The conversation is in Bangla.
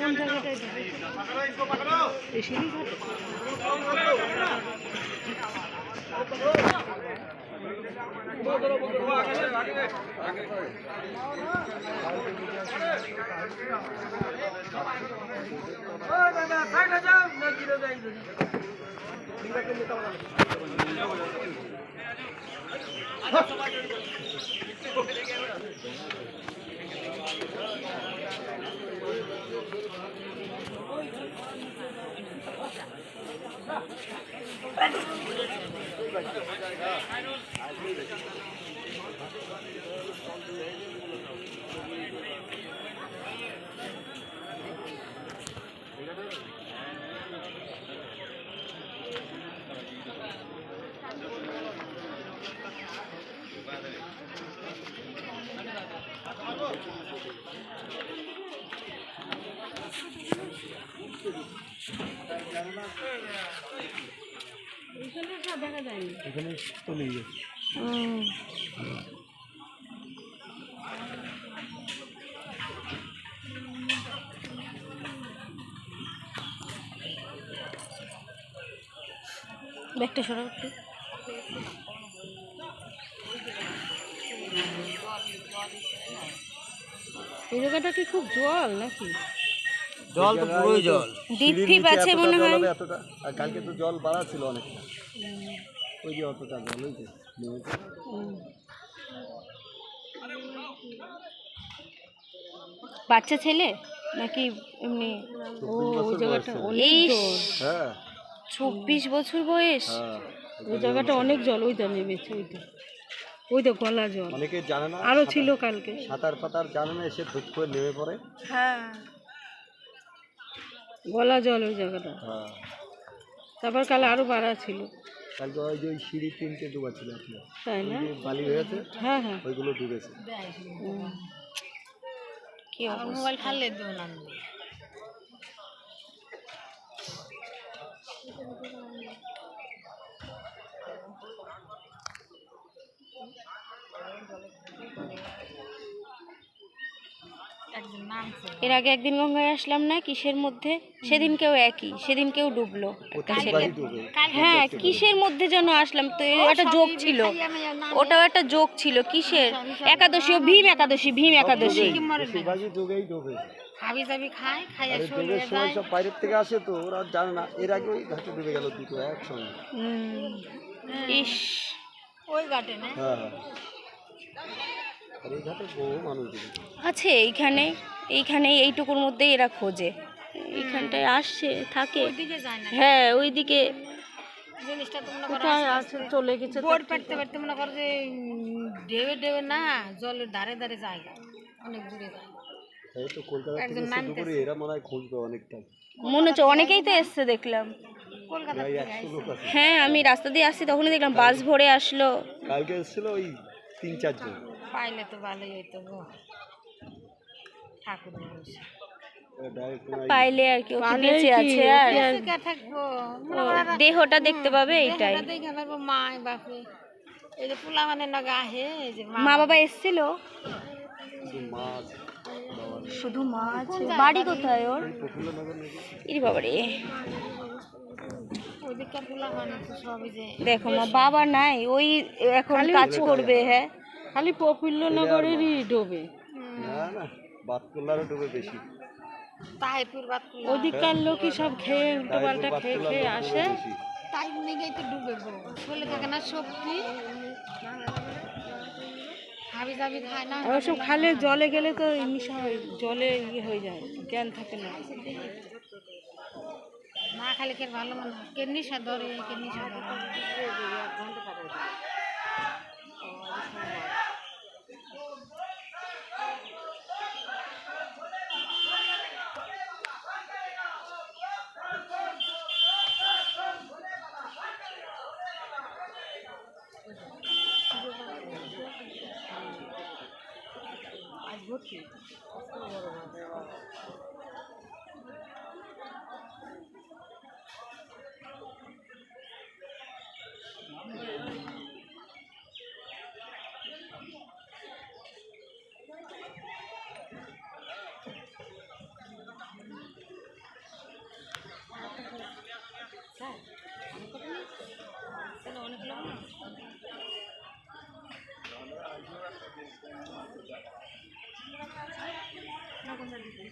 कौन जगह पे पकड़ो इसको पकड़ो ऋषि Thank you. দেখা যায়নি এখানে তো নেই ব্যাগটা সরাও একটু। এই জায়গাটা কি খুব জল নাকি? জল তো পুরোই জল। ডিপ ফিপ আছে মনে হয়। এতটা। আর কালকে তো জল বাড়া ছিল অনেকটা। ওই যে অতটা জল ওই যে। বাচ্চা ছেলে? নাকি এমনি ও ওই জায়গাটা অনেক জল। হ্যাঁ। চব্বিশ বছর বয়স? হ্যাঁ ওই জায়গাটা অনেক জল ওইটা নেমেছে ওইটা ওইটা গলা জল অনেকে জানে না আরও ছিল কালকে। সাঁতার ফাতার জানে না এসে ধুপ করে নেমে পড়ে। হ্যাঁ। গলা জল ওই জায়গাটা। হ্যাঁ। তারপর কাল আরও বাড়া ছিল। কালকে ওই যে ওই সিঁড়ি তিনটে ডুবা ছিল আপনার। তাই না? বালি হয়েছে হ্যাঁ হ্যাঁ। ওইগুলো ডুবেছে। কি মোবাইল খালে দেবো এর আগে একদিন গঙ্গায় আসলাম না কিসের মধ্যে? সেদিনকেও একই সেদিনকেও ডুবলো। একটা ছেলে হ্যাঁ কিসের মধ্যে যেন আসলাম? তো একটা যোগ ছিল। ওটাও একটা যোগ ছিল কিসের? একাদশী ও ভীম একাদশী ভীম একাদশী। বেশিরভাগই ডুবেই ডুবে। হাবি জাবি খায় খাই আর এই ডুবের সময় সব বাইরের থেকে আসে তো ওরা জানে না। এর আগে ওই ঘাটে ডুবে গেল দুটো একসঙ্গে। ইস। ওই ঘাটে না? হ্যাঁ হ্যাঁ। আর এই ঘাটে বহু মানুষ আছে এইখানে এইখানে এইটুকুর মধ্যেই এরা খোঁজে। এইখানটায় আসছে থাকে। হ্যাঁ ওইদিকে কোথায় আছে চলে গেছে বোর্ড মনে করো যে না জলের ধারে ধারে অনেক দূরে মনে হচ্ছে অনেকেই তো এসছে দেখলাম। হ্যাঁ আমি রাস্তা দিয়ে আসছি তখনই দেখলাম বাস ভরে আসলো। কালকে এসেছিল ওই তিন চারজন পাইলে তো ভালোই হইতো গো। ঠাকুর পাইলে আর কি ও কি বেঁচে আছে আর? কে থাকব। দেহটা দেখতে পাবে এইটাই। দেখে মা বাপে এই যে পোলা মানে নগা আহে এই যে মা। মা বাবা এসছিল? শুধু মা বাড়ি কোথায় ওর? ইরি বাবা দেখো মা বাবা নাই ওই এখন কাজ করবে হ্যাঁ? খালি প্রফুল্ল নগরেরই ডোবে না না বাতকুল্লারও ডুবে বেশি। তাইপুর বাদ ওদিককার লোকই সব খেয়ে খেয়ে খেয়ে আসে। তাই তো ডুবে গো চলে থাকে না সবজি খালে জলে গেলে তো নেশা হয় জলে ইয়ে হয়ে যায় জ্ঞান থাকে না। না খালি খেয়ে ভালো মনে হয়। কেমনি স্বাদ ধরে কেমনি স্বাদ আজ ভর্তি। Ano ko na dito?